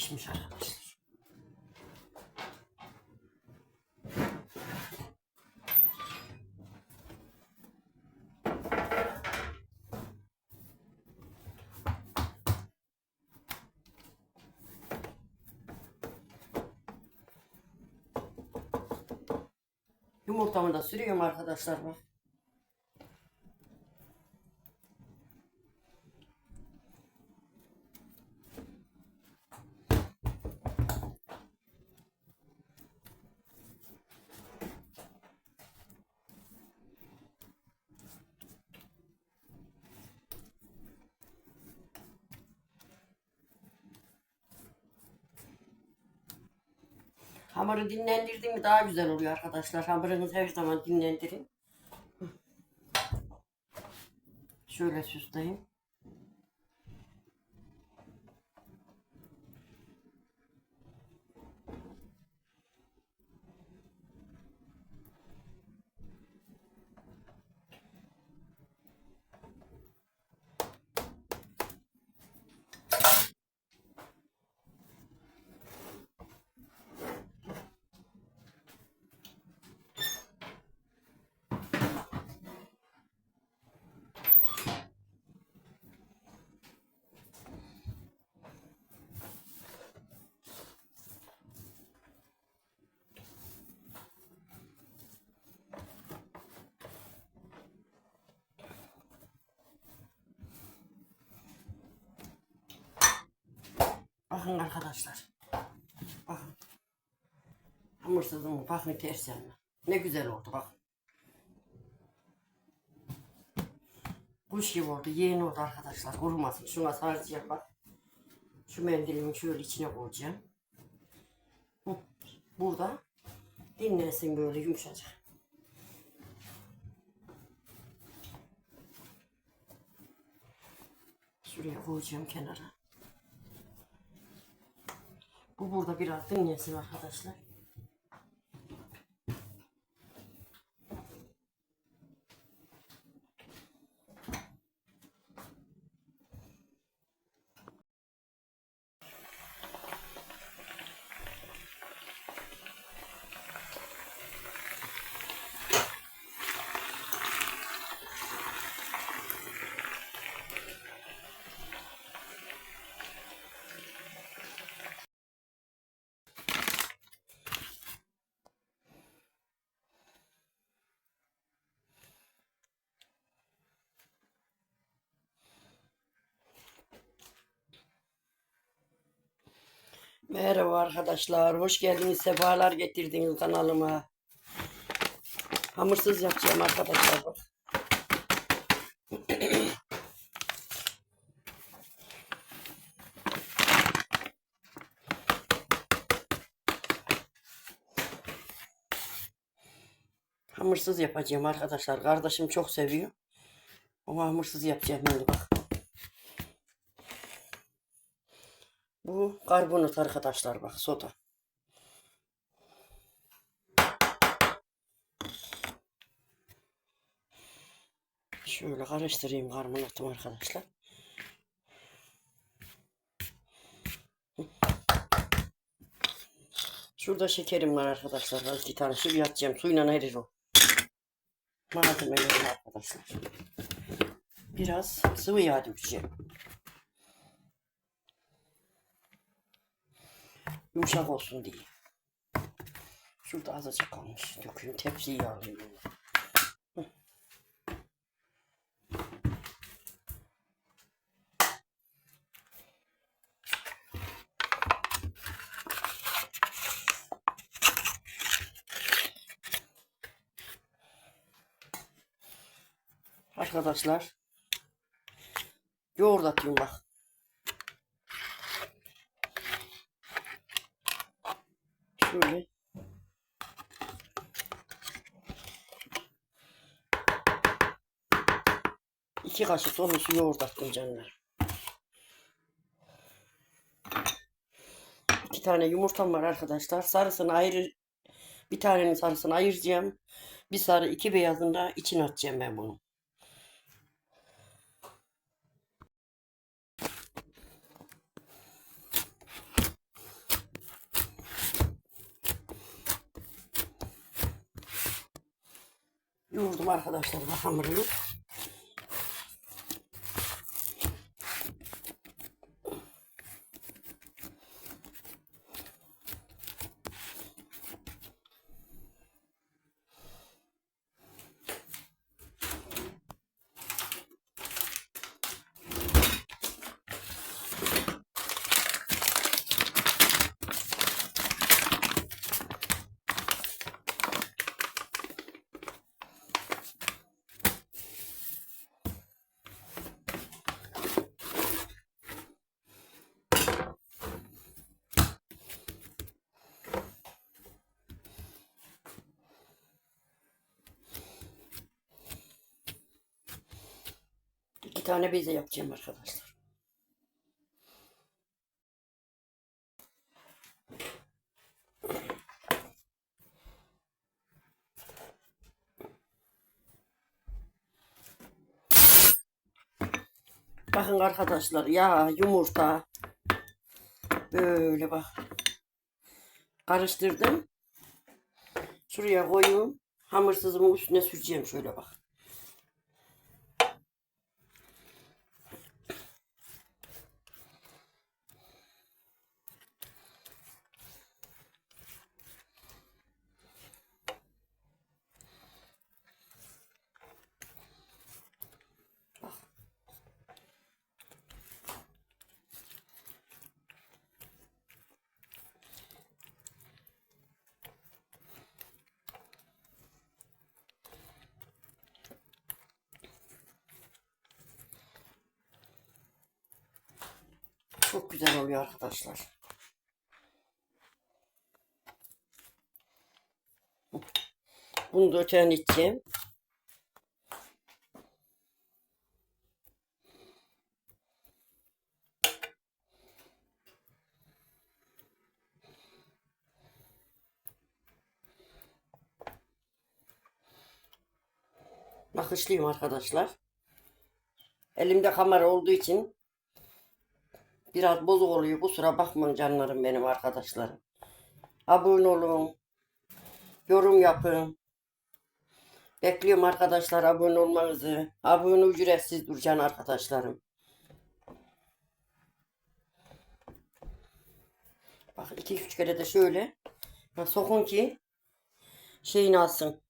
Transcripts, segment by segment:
pişmiş arkadaşlar. Yumurtamı da sürüyorum arkadaşlar bak. Hamuru dinlendirdim mi daha güzel oluyor arkadaşlar. Hamurunuzu her zaman dinlendirin. Şöyle süsleyeyim. Bakın arkadaşlar. Bakın. Hamursuzum bakın ters yanına. Ne güzel oldu bak. Kuş gibi oldu. Yeğen oldu arkadaşlar. Kurumasın. Şuna saracağım bak. Şu mendilimi şöyle içine koyacağım. Burada dinlensin böyle yumuşacık. Şuraya koyacağım kenara. Bu burada biraz dinlensin arkadaşlar. Merhaba arkadaşlar. Hoş geldiniz. Sefalar getirdiniz kanalıma. Hamursuz yapacağım arkadaşlar. Bak. Hamursuz yapacağım arkadaşlar. Kardeşim çok seviyor. Ama hamursuz yapacağım ben bak. Bu karbonat arkadaşlar bak soda. Şöyle karıştırayım karbonatımı arkadaşlar. Şurada şekerim var arkadaşlar. Az iki tane su yatacağım. Suyla erir o. Malzemelerim arkadaşlar. Biraz sıvı yağ dökeceğim. Yumuşak olsun diye. Şurada azıcık kalmış. Döküyorum. Tepsiyi yağlıyorum. Hı. Arkadaşlar yoğurt atıyorum bak. Şöyle. İki kaşık dolusu yoğurt attım canlar. İki tane yumurtam var arkadaşlar. Sarısını ayrı bir tanenin sarısını ayıracağım. Bir sarı iki beyazını da içine atacağım ben bunu. Yoğurdum arkadaşlar bak hamurunu. Tane beze yapacağım arkadaşlar. Bakın arkadaşlar ya yumurta böyle bak karıştırdım. Şuraya koyayım. Hamursuzumun üstüne süreceğim şöyle bak. Çok güzel oluyor arkadaşlar. Bunu da öten içeceğim. Nakışlıyım arkadaşlar. Elimde kamera olduğu için Biraz bozuk oluyor. Kusura bakmayın canlarım benim arkadaşlarım. Abone olun. Yorum yapın. Bekliyorum arkadaşlar abone olmanızı. Abone ücretsiz Durcan arkadaşlarım. Bak iki üç kere de şöyle. Sokun ki şeyini alsın.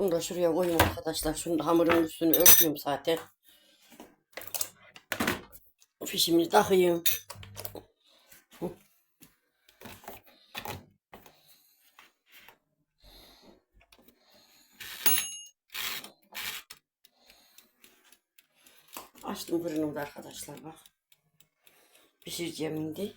Bunu da şuraya koyayım arkadaşlar. Şunu da hamurun üstünü örtüyorum zaten. Fişimi takayım. Açtım fırınımı da arkadaşlar bak. Pişireceğim şimdi.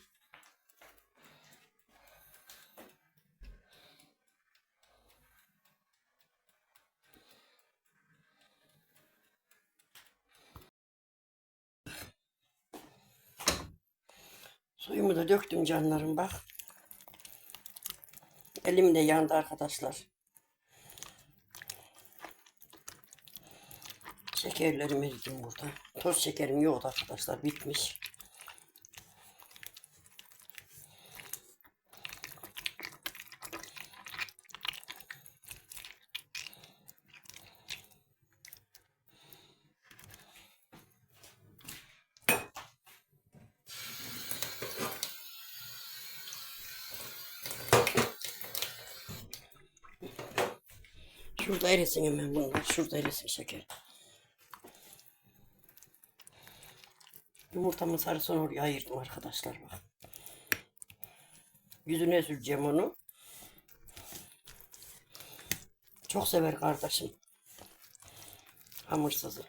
Suyumu da döktüm canlarım bak. Elim de yandı arkadaşlar. Şekerlerimi eridim burada. Toz şekerim yok arkadaşlar bitmiş. Şurada erisin hemen bunlar. Şurada erisin şeker. Yumurtamın sarısını oraya ayırdım arkadaşlar bak. Yüzüne süreceğim onu. Çok sever kardeşim. Hamursuzu.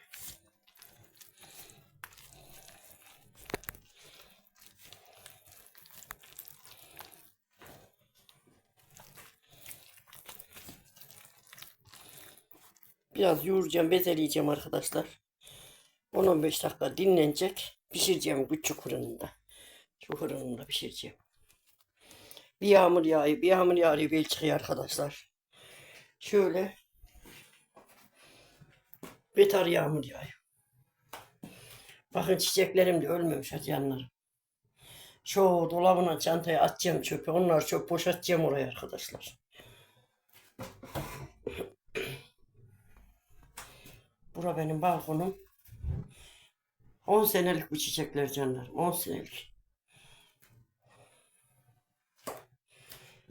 Biraz yoğuracağım, bezeleyeceğim arkadaşlar. 10-15 dakika dinlenecek. Pişireceğim küçük fırınında. Şu fırınında pişireceğim. Bir yağmur yağıyor, bir yağmur yağıyor Belçika'ya arkadaşlar. Şöyle betar yağmur yağıyor. Bakın çiçeklerim de ölmemiş hadi yanlarım. Şu dolabına çantaya atacağım çöpe. Onlar çöp boşaltacağım oraya arkadaşlar. Bura benim balkonum. 10 senelik bu çiçekler canlarım. 10 senelik.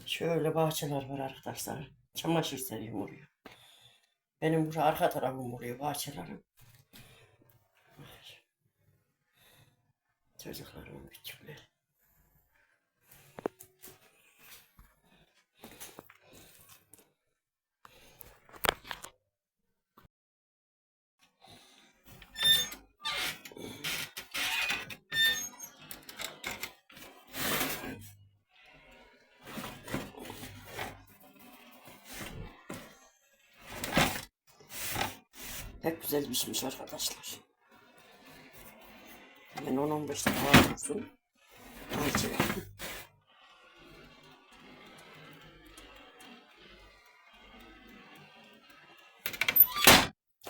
Şöyle bahçeler var arkadaşlar. Çamaşır seriyorum oraya. Benim burası arka tarafım oluyor bahçelerim. Çocuklarımın küçükleri. Pek güzel pişmiş arkadaşlar. Hemen 10-15 dakika dursun. Harcı.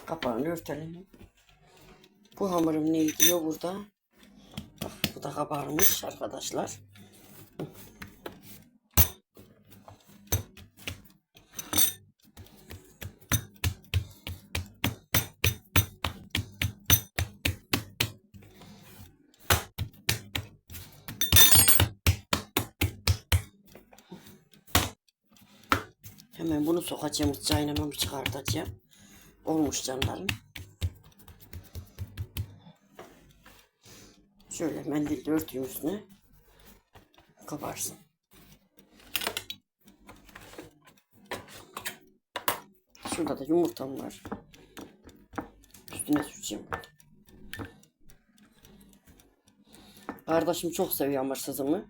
Kapağını örtelim. Bu hamurum ne diyor burada? Bak bu da kabarmış arkadaşlar. Hemen bunu sokacağım onu çıkartacağım. Olmuş canlarım. Şöyle mendille örteyim üstüne. Kabarsın. Şurada da yumurtam var. Üstüne süreceğim. Kardeşim çok seviyor hırsızımı.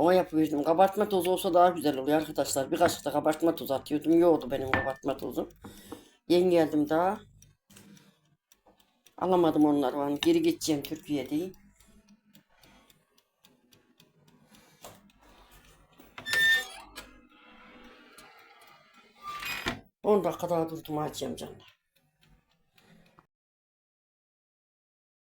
Ona yapıyordum. Kabartma tozu olsa daha güzel oluyor arkadaşlar. Bir kaşık da kabartma tozu atıyordum. Yoğdu benim kabartma tozum. Yeni geldim daha. Alamadım onları. Yani geri gideceğim Türkiye'de. On dakika daha durdum açacağım canlar.